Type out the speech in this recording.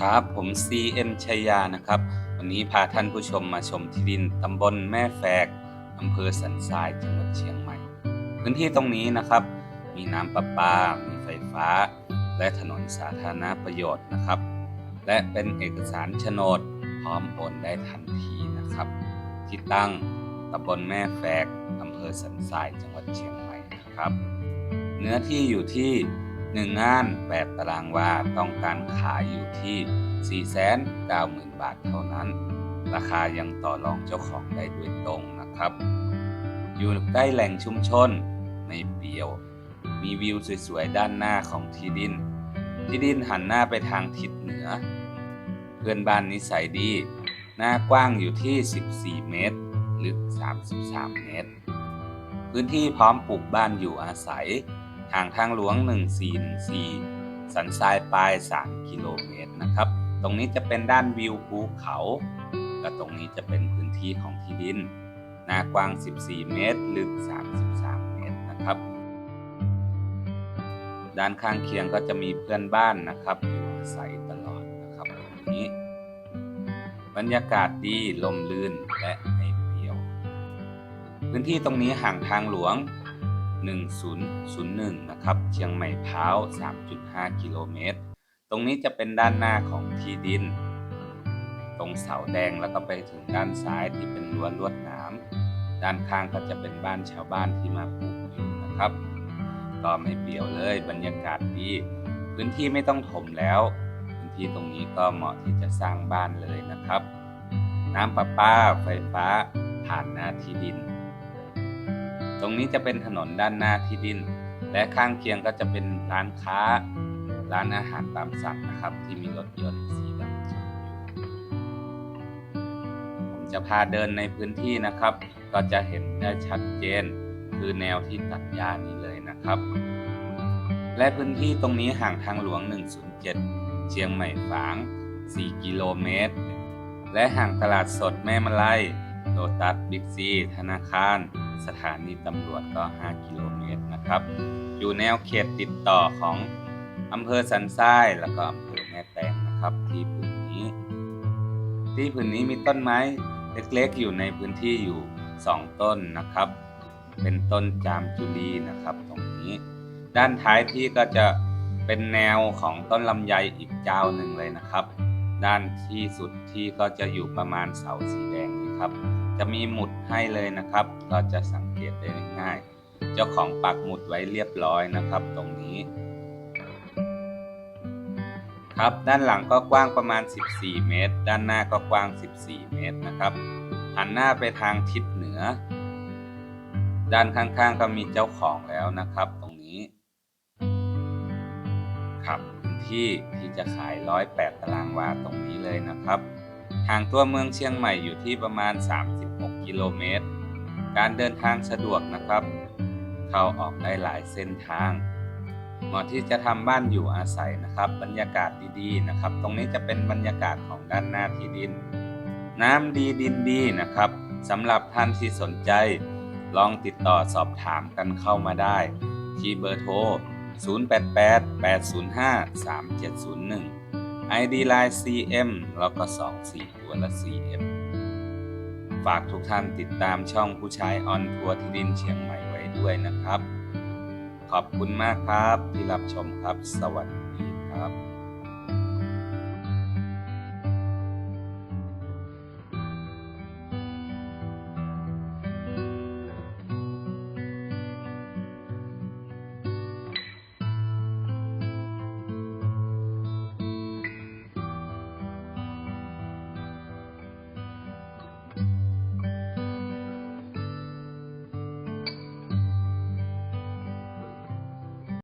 ครับ ผม CM ชัยยานะครับ วันนี้พาท่านผู้ชมมาชมที่ดินตำบลแม่แฝกอำเภอสันทรายจังหวัดเชียงใหม่ พื้นที่ตรงนี้นะครับ มีน้ำประปา มีไฟฟ้า และถนนสาธารณประโยชน์นะครับ และเป็นเอกสารโฉนด พร้อมโอนได้ทันทีนะครับ ที่ตั้งตำบลแม่แฝกอำเภอสันทรายจังหวัดเชียงใหม่นะครับ เนื้อที่อยู่ที่ 1 งาน 8 ตารางวาต้องการขายอยู่ที่ 490,000 บาทเท่านั้น ราคายังต่อรองเจ้าของได้โดยตรงนะครับ อยู่ใกล้แหล่งชุมชนไม่เปียว มีวิวสวยๆ ด้านหน้าของที่ดิน ที่ดินหันหน้าไปทางทิศเหนือ เพื่อนบ้านนิสัยดี หน้ากว้างอยู่ที่ 14 เมตร ลึก 33 เมตร พื้นที่พร้อมปลูกบ้านอยู่อาศัย ทางทางหลวง 1414 สันทรายปลาย 3 กิโลเมตรนะครับ ตรงนี้จะเป็นด้านวิวภูเขา และตรงนี้จะเป็นพื้นที่ของที่ดิน หน้ากว้าง 14 เมตร ลึก 33 เมตรนะครับ ด้านข้างเคียงก็จะมีเพื่อนบ้านนะครับอยู่อาศัยตลอดนะครับตรงนี้ บรรยากาศดีลมลื่นและไม่เปรียว พื้นที่ตรงนี้ห่างทางหลวง 1001 นะครับ เชียงใหม่พร้าว 3.5 กิโลเมตร ตรงนี้จะเป็นด้านหน้าของที่ดิน ตรงเสาแดงแล้วก็ไปถึงด้านซ้ายที่เป็นรั้วลวดหนามด้านข้างก็จะเป็นบ้านชาวบ้านที่มาปลูกอยู่นะครับ ก็ไม่เปี่ยวเลยบรรยากาศดีพื้นที่ไม่ต้องถมแล้วพื้นที่ตรงนี้ก็เหมาะที่จะสร้างบ้านเลยนะครับ น้ำประปาไฟฟ้าผ่านหน้าที่ดิน รงนี้จะเป็นถนนด้านหน้าที่ดิน และข้างเคียงก็จะเป็นร้านค้า ร้านอาหารตามสั่งนะครับ ที่มีรถยนต์สีดำจอดอยู่ผมจะพาเดินในพื้นที่นะครับ ก็จะเห็นได้ชัดเจน คือแนวที่ตัดหญ้านี้เลยนะครับ และพื้นที่ตรงนี้ห่างทางหลวง 107 เชียงใหม่ฝาง 4 กิโลเมตร และห่างตลาดสดแม่มะไลโลตัสบิ๊กซี ธนาคาร สถานีตำรวจก็ 5 กิโลเมตรนะครับ อยู่แนวเขตติดต่อของอำเภอสันทรายแล้วก็อำเภอแม่แตงนะครับที่พื้นนี้ ที่พื้นนี้มีต้นไม้เล็กๆ อยู่ในพื้นที่อยู่ 2 ต้นนะครับ เป็นต้นจามจุลีนะครับตรงนี้ ด้านท้ายที่ก็จะเป็นแนวของต้นลำไยอีกเจ้าหนึ่งเลยนะครับ ด้านที่สุดที่ก็จะอยู่ประมาณเสาสีแดงนี้ครับ จะมีหมุดให้เลยนะครับ ก็จะสังเกตได้ง่าย เจ้าของปักหมุดไว้เรียบร้อยนะครับ ตรงนี้ ครับด้านหลังก็กว้างประมาณ 14 เมตร ด้านหน้าก็กว้าง 14 เมตรนะครับหันหน้าไปทางทิศเหนือ ด้านข้างๆก็มีเจ้าของแล้วนะครับ ตรงนี้ ครับพื้นที่ที่จะขาย 108 ตารางวาตรงนี้เลยนะครับ ห่างตัวเมืองเชียงใหม่อยู่ที่ประมาณ 36 กิโลเมตร การเดินทางสะดวกนะครับ เข้าออกได้หลายเส้นทาง เหมาะที่จะทำบ้านอยู่อาศัยนะครับ บรรยากาศดีๆนะครับ ตรงนี้จะเป็นบรรยากาศของด้านหน้าที่ดิน น้ำดีดินดีนะครับสำหรับท่านที่สนใจ ลองติดต่อสอบถามกันเข้ามาได้ ที่เบอร์โทร 0888053701 ID Line CM แล้วก็ 24 ตัวละ CM ฝากทุกท่านติดตามช่องผู้ชายออนทัวร์ที่ดินเชียงใหม่ไว้ด้วยนะครับ ขอบคุณมากครับที่รับชมครับ สวัสดีครับ